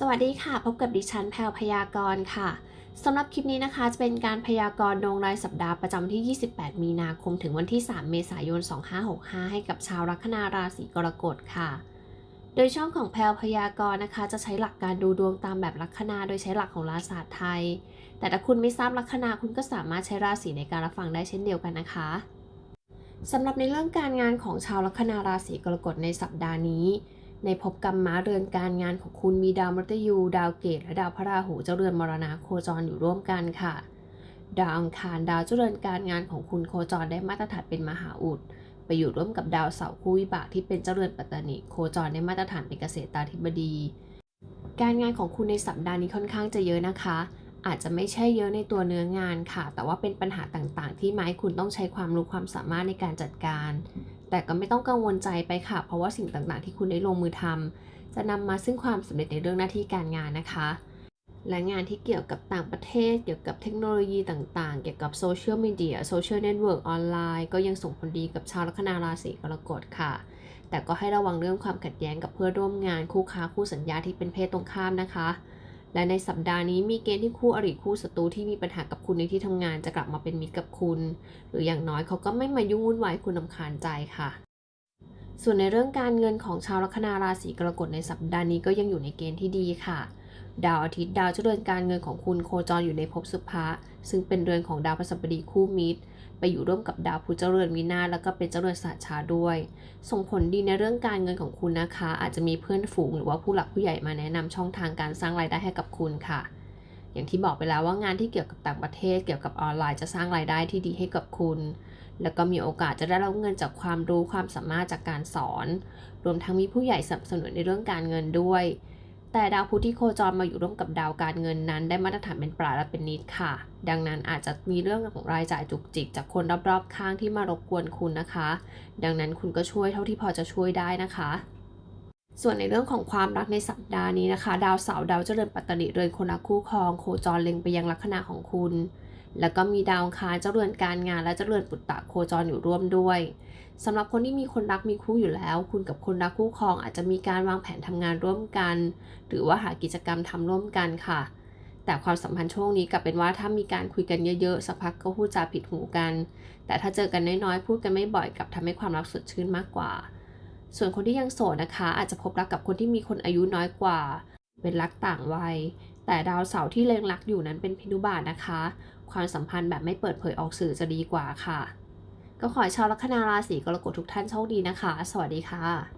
สวัสดีค่ะ พบกับดิฉันแพลวพยากรณ์ค่ะสำหรับคลิปนี้นะคะ จะเป็นการพยากรณ์ดวงรายสัปดาห์ประจำวันที่ 28 มีนาคม ถึงวันที่ 3 เมษายน 2565 ให้กับชาวลัคนาราศีกรกฎค่ะ โดยช่องของแพลวพยากรณ์นะคะ จะใช้หลักการดูดวงตามแบบลัคนา โดยใช้หลักของราศาสตร์ไทย แต่ถ้าคุณไม่ทราบลัคนาคุณก็สามารถใช้ราศีในการรับฟังได้เช่นเดียวกันนะคะสำหรับในเรื่องการงานของชาวลัคนาราศีกรกฎในสัปดาห์นี้ ในภพกรรมม้าเรือนการงานของคุณมีดาวมฤตยู ดาวเกตและดาวพระราหูเจ้าเรือนมรณะโคจรอยู่ร่วมกันค่ะ ดาวอังคารดาวเจ้าเรือนการงานของคุณโคจรได้มาตรฐานเป็นมหาอุดไปอยู่ร่วมกับดาวเสาร์คู่วิบากที่เป็นเจ้าเรือนปัตตานีโคจรได้มาตรฐานเป็นเกษตราธิบดี การงานของคุณในสัปดาห์นี้ค่อนข้างจะเยอะนะคะ อาจจะไม่ใช่เยอะในตัวเนื้องานค่ะ แต่ว่าเป็นปัญหาต่างๆ ที่ไม้คุณต้องใช้ความรู้ความสามารถในการจัดการ แต่ก็ไม่ต้องกังวลใจไปค่ะ เพราะว่าสิ่งต่างๆ ที่คุณได้ลงมือทำจะนำมาซึ่งความสำเร็จในเรื่องหน้าที่การงานนะคะ และงานที่เกี่ยวกับต่างประเทศ เกี่ยวกับเทคโนโลยีต่างๆ เกี่ยวกับโซเชียลมีเดียโซเชียลเน็ตเวิร์กออนไลน์ก็ยังส่งผลดีกับชาวลัคนาราศีกรกฎค่ะ แต่ก็ให้ระวังเรื่องความขัดแย้งกับเพื่อนร่วมงานคู่ค้าคู่สัญญาที่เป็นเพศตรงข้ามนะคะ และในสัปดาห์นี้มีเกณฑ์ที่คู่อริคู่ศัตรูที่มีปัญหากับคุณในที่ทำงานจะกลับมาเป็นมิตรกับคุณ หรืออย่างน้อยเขาก็ไม่มายุ่งวุ่นวายคุณลำคาญใจค่ะส่วนในเรื่องการเงินของชาวลัคนาราศีกรกฎในสัปดาห์นี้ก็ยังอยู่ในเกณฑ์ที่ดีค่ะ ดาวอาทิตย์ดาวเจ้าเรือนการเงินของคุณโคจรอยู่ในภพสุภะซึ่งเป็นเรือนของดาวพฤหัสบดีคู่มิตร ไปอยู่ร่วมกับดาวพุธเจ้าเรือนวินาศแล้วก็เป็นเจ้าเรือนสาชาด้วย ส่งผลดีในเรื่องการเงินของคุณนะคะ อาจจะมีเพื่อนฝูงหรือว่าผู้หลักผู้ใหญ่มาแนะนำช่องทางการสร้างรายได้ให้กับคุณค่ะ อย่างที่บอกไปแล้วว่างานที่เกี่ยวกับต่างประเทศ เกี่ยวกับออนไลน์จะสร้างรายได้ที่ดีให้กับคุณแล้วก็มีโอกาสจะได้รับเงินจากความรู้ความสามารถจากการสอน รวมทั้งมีผู้ใหญ่สนับสนุนในเรื่องการเงินด้วย แต่ดาวพุธที่โคจรมาอยู่ร่วมกับดาวการเงินนั้น ได้มาตรฐานเป็นปลาและเป็นนิดค่ะ ดังนั้นอาจจะมีเรื่องของรายจ่ายจุกจิก จากคนรอบๆ ข้างที่มารบกวนคุณนะคะ ดังนั้นคุณก็ช่วยเท่าที่พอจะช่วยได้นะคะ ส่วนในเรื่องของความรักในสัปดาห์นี้นะคะ ดาวเสาร์ดาวเจริญปัตตนิเรือนคนรักคู่ครอง โคจรเล็งไปยังลัคนาของคุณ แล้วก็มีดาวคารเจ้าเรือนการงาน และเจ้าเรือนปุตตะโคจรอยู่ร่วมด้วยสำหรับคนที่มีคนรักมีคู่อยู่แล้ว คุณกับคนรักคู่ครองอาจจะมีการวางแผนทำงานร่วมกัน หรือว่าหากิจกรรมทำร่วมกันค่ะ แต่ความสัมพันธ์ช่วงนี้กลับเป็นว่าถ้ามีการคุยกันเยอะๆสักพักก็พูดจาผิดหูกัน แต่ถ้าเจอกันน้อยๆพูดกันไม่บ่อยกับทำให้ความรักสดชื่นมากกว่า ส่วนคนที่ยังโสดนะคะ อาจจะพบรักกับคนที่มีคนอายุน้อยกว่า เป็นรักต่างวัยแต่ดาวเสาร์ที่เล็งรักอยู่นั้นเป็นพินุบาตนะคะ ความสัมพันธ์แบบไม่เปิดเผยออกสื่อจะดีกว่าค่ะ ก็ขอให้ชาวลัคนาราศีกรกฎทุกท่านโชคดีนะคะ สวัสดีค่ะ